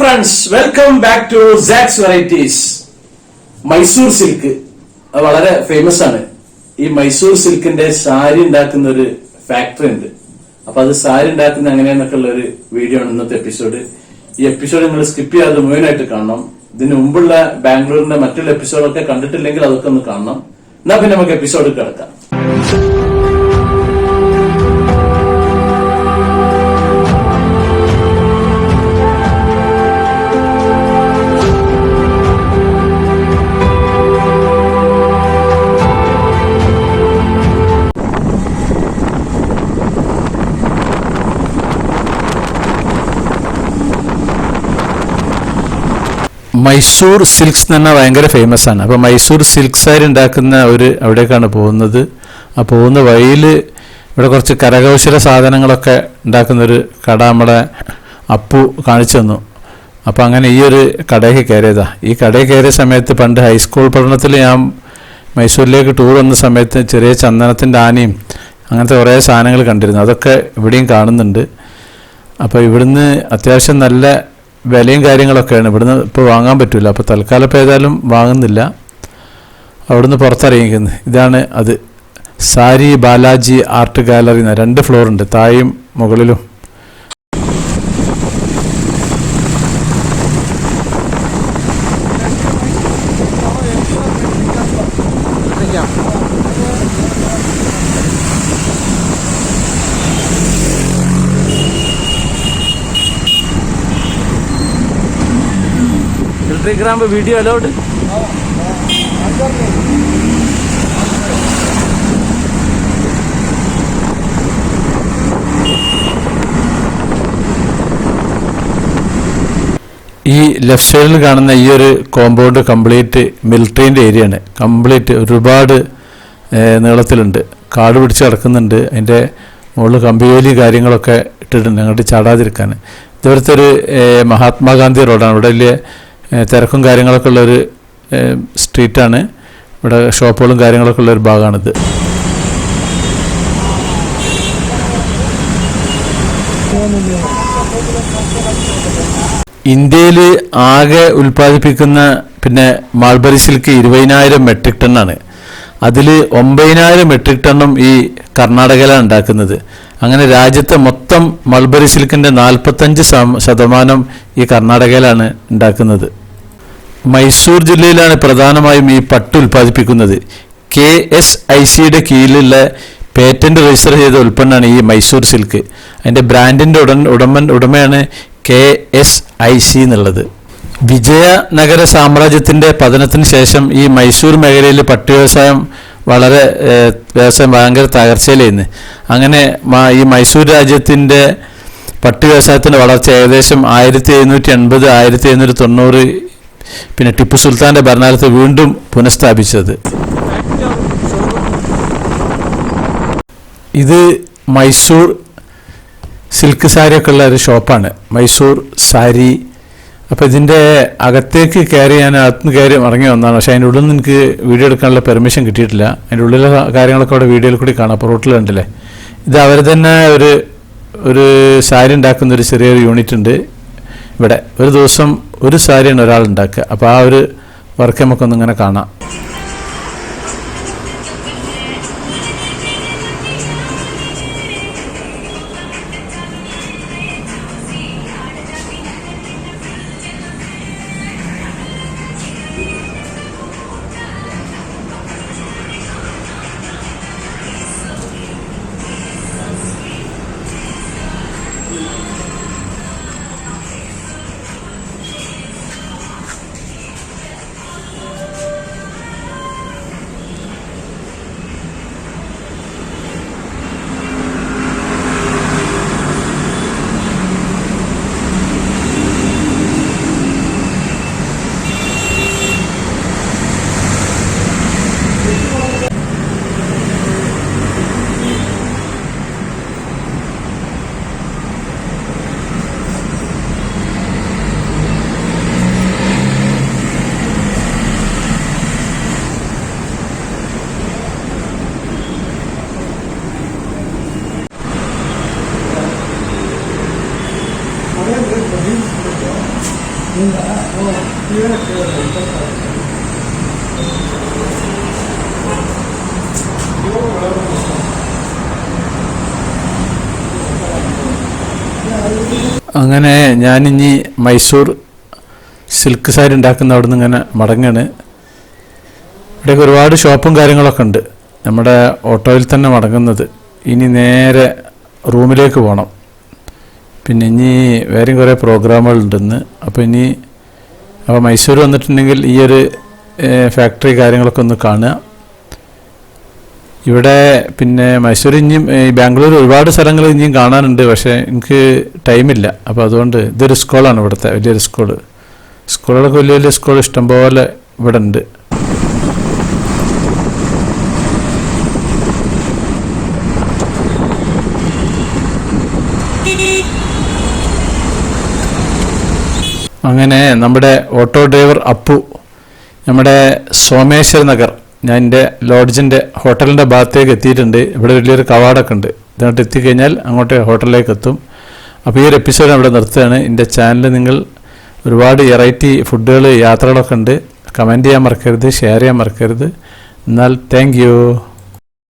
Friends welcome back to Saks varieties Mysore silk വളരെ famous ആണ്. ഈ മൈസൂർ സിൽക്കിന്റെ സാരി ഉണ്ടാക്കുന്ന ഒരു ഫാക്ടറി ഉണ്ട്. അപ്പൊ അത് സാരി ഉണ്ടാക്കുന്ന എങ്ങനെയാന്നൊക്കെ ഉള്ള ഒരു വീഡിയോ ആണ് ഇന്നത്തെ എപ്പിസോഡ് ഈ എപ്പിസോഡ് നിങ്ങൾ സ്കിപ്പ് ചെയ്യാതെ മുഴുവനായിട്ട് കാണണം. ഇതിന് മുമ്പുള്ള ബാംഗ്ലൂരിന്റെ മറ്റുള്ള എപ്പിസോഡൊക്കെ കണ്ടിട്ടില്ലെങ്കിൽ അതൊക്കെ ഒന്ന് കാണണം. എന്നാ പിന്നെ നമുക്ക് എപ്പിസോഡ് കിടക്കാം. മൈസൂർ സിൽക്സ് എന്ന് പറഞ്ഞാൽ ഭയങ്കര ഫേമസ് ആണ്. അപ്പോൾ മൈസൂർ സിൽക്ക് സാരി ഉണ്ടാക്കുന്ന ഒരു അവിടേക്കാണ് പോകുന്നത്. ആ പോകുന്ന വഴിയിൽ ഇവിടെ കുറച്ച് കരകൗശല സാധനങ്ങളൊക്കെ ഉണ്ടാക്കുന്നൊരു കട നമ്മളെ അപ്പു കാണിച്ചു തന്നു. അപ്പോൾ അങ്ങനെ ഈ ഒരു കടയിൽ കയറിയതാ. ഈ കടയിൽ കയറിയ സമയത്ത് പണ്ട് ഹൈസ്കൂൾ പഠനത്തിൽ ഞാൻ മൈസൂരിലേക്ക് ടൂർ വന്ന സമയത്ത് ചെറിയ ചന്ദനത്തിന്റെ ആനയും അങ്ങനത്തെ കുറേ സാധനങ്ങൾ കണ്ടിരുന്നു. അതൊക്കെ ഇവിടെയും കാണുന്നുണ്ട്. അപ്പോൾ ഇവിടുന്ന് അത്യാവശ്യം നല്ല വിലയും കാര്യങ്ങളൊക്കെയാണ്. ഇവിടുന്ന് ഇപ്പോൾ വാങ്ങാൻ പറ്റില്ല അപ്പോൾ തൽക്കാലം ഇപ്പോൾ ഏതായാലും വാങ്ങുന്നില്ല. അവിടുന്ന് പുറത്തിറങ്ങിക്കുന്നത് ഇതാണ് അത്. സാരി ബാലാജി ആർട്ട് ഗാലറി എന്ന രണ്ട് ഫ്ലോറുണ്ട് തായും മുകളിലും. ഇലക്ട്രിക് വീഡിയോ അലൗഡ് ഈ ലെഫ്റ്റ് സൈഡിൽ കാണുന്ന ഈ ഒരു കോമ്പൗണ്ട് കംപ്ലീറ്റ് മിലിറ്ററീന്റെ ഏരിയയാണ് കംപ്ലീറ്റ് ഒരുപാട് നീളത്തിലുണ്ട്. കാട് പിടിച്ച് കിടക്കുന്നുണ്ട്. അതിന്റെ മുകളിൽ കമ്പിവേലി കാര്യങ്ങളൊക്കെ ഇട്ടിട്ടുണ്ട്. അങ്ങോട്ട് ചാടാതിരിക്കാൻ. ഇതുപോലത്തെ ഒരു മഹാത്മാഗാന്ധി റോഡാണ്. ഇവിടെ വലിയ തിരക്കും കാര്യങ്ങളൊക്കെ ഉള്ളൊരു സ്ട്രീറ്റാണ്. ഇവിടെ ഷോപ്പുകളും കാര്യങ്ങളൊക്കെ ഉള്ളൊരു ഭാഗമാണിത്. ഇന്ത്യയിൽ ആകെ ഉൽപ്പാദിപ്പിക്കുന്ന പിന്നെ മാൾബറി സിൽക്ക് ഇരുപതിനായിരം മെട്രിക് ടണ്ണാണ്. അതിൽ ഒമ്പതിനായിരം മെട്രിക് ടണ്ണും ഈ കർണാടകയിലാണ് ഉണ്ടാക്കുന്നത്. അങ്ങനെ രാജ്യത്തെ മൊത്തം മൾബറി സിൽക്കിന്റെ നാൽപ്പത്തഞ്ച് ശതമാനം ഈ കർണാടകയിലാണ് ഉണ്ടാക്കുന്നത്. മൈസൂർ ജില്ലയിലാണ് പ്രധാനമായും ഈ പട്ട് ഉൽപ്പാദിപ്പിക്കുന്നത്. കെ എസ് ഐ സിയുടെ കീഴിലുള്ള പേറ്റന്റ് രജിസ്റ്റർ ചെയ്ത ഉൽപ്പന്നമാണ് ഈ മൈസൂർ സിൽക്ക്. അതിന്റെ ബ്രാൻഡിന്റെ ഉടൻ ഉടമൻ ഉടമയാണ് കെ എസ് ഐ സി എന്നുള്ളത്. വിജയനഗര സാമ്രാജ്യത്തിന്റെ പതനത്തിന് ശേഷം ഈ മൈസൂർ മേഖലയിൽ പട്ട് വ്യവസായം വളരെ വ്യവസായം ഭയങ്കര തകർച്ചയിലായിരുന്നു. അങ്ങനെ ഈ മൈസൂർ രാജ്യത്തിന്റെ പട്ടു വ്യവസായത്തിന്റെ വളർച്ച ഏകദേശം ആയിരത്തി എഴുന്നൂറ്റി എൺപത് ആയിരത്തി എഴുന്നൂറ്റി തൊണ്ണൂറ് പിന്നെ ടിപ്പു സുൽത്താന്റെ ഭരണകാലത്ത് വീണ്ടും പുനഃസ്ഥാപിച്ചത്. ഇത് മൈസൂർ സിൽക്ക് സാരിയൊക്കെ ഉള്ള ഒരു ഷോപ്പാണ്. മൈസൂർ സാരി. അപ്പൊ ഇതിന്റെ അകത്തേക്ക് കയറി ഞാൻ അകത്തുനിന്ന് കയറി ഇറങ്ങി വന്നതാണ് പക്ഷേ അതിന്റെ ഉള്ളിൽ നിന്ന് എനിക്ക് വീഡിയോ എടുക്കാനുള്ള പെർമിഷൻ കിട്ടിയിട്ടില്ല. അതിന്റെ ഉള്ളിലെ കാര്യങ്ങളൊക്കെ അവിടെ വീഡിയോയിൽ കൂടി കാണാം. അപ്പോൾ റോട്ടിൽ കണ്ടില്ലേ? ഇത് അവർ തന്നെ ഒരു ഒരു സാരി ഉണ്ടാക്കുന്ന ഒരു ചെറിയൊരു യൂണിറ്റ് ഉണ്ട്. ഇവിടെ ഒരു ദിവസം ഒരു സാരിയാണ് ഒരാൾ ഉണ്ടാക്കുക അപ്പോൾ ആ ഒരു വർക്ക് നമുക്കൊന്നിങ്ങനെ കാണാം. അങ്ങനെ ഞാനിനി മൈസൂർ സിൽക്ക് സാരി ഉണ്ടാക്കുന്ന അവിടെ നിന്ന് ഇങ്ങനെ മടങ്ങാണ്. ഇവിടെയൊക്കെ ഒരുപാട് ഷോപ്പും കാര്യങ്ങളൊക്കെ ഉണ്ട്. നമ്മുടെ ഓട്ടോയിൽ തന്നെ മടങ്ങുന്നത്. ഇനി നേരെ റൂമിലേക്ക് പോകണം പിന്നെ ഇനി വേറെയും കുറേ പ്രോഗ്രാമുകളുണ്ടെന്ന്. അപ്പോൾ ഇനി അപ്പോൾ മൈസൂർ വന്നിട്ടുണ്ടെങ്കിൽ ഈ ഒരു ഫാക്ടറി കാര്യങ്ങളൊക്കെ ഒന്ന് കാണുക. ഇവിടെ പിന്നെ മൈസൂർ ഇനിയും ബാംഗ്ലൂർ ഒരുപാട് സ്ഥലങ്ങൾ ഇനിയും കാണാനുണ്ട്. പക്ഷേ എനിക്ക് ടൈമില്ല. അപ്പോൾ അതുകൊണ്ട് ഇതൊരു സ്കൂളാണ് ഇവിടുത്തെ വലിയൊരു സ്കൂൾ. സ്കൂളുകളൊക്കെ വലിയ വലിയ സ്കൂൾ ഇഷ്ടംപോലെ ഇവിടെ ഉണ്ട് അങ്ങനെ നമ്മുടെ ഓട്ടോ ഡ്രൈവർ അപ്പു നമ്മുടെ സോമേശ്വര നഗർ ഞാൻ എന്റെ ലോഡ്ജിന്റെ ഹോട്ടലിന്റെ ഭാഗത്തേക്ക് എത്തിയിട്ടുണ്ട്. ഇവിടെ വലിയൊരു കവാടൊക്കെ ഉണ്ട്. ഇതിനകത്ത് എത്തിക്കഴിഞ്ഞാൽ അങ്ങോട്ട് ഹോട്ടലിലേക്ക് എത്തും. അപ്പോൾ ഈ ഒരു എപ്പിസോഡ് അവിടെ നിർത്തുകയാണ്. എന്റെ ചാനൽ നിങ്ങൾ ഒരുപാട് വെറൈറ്റി ഫുഡുകൾ യാത്രകളൊക്കെ ഉണ്ട്. കമന്റ് ചെയ്യാൻ മറക്കരുത് ഷെയർ ചെയ്യാൻ മറക്കരുത്. എന്നാൽ താങ്ക്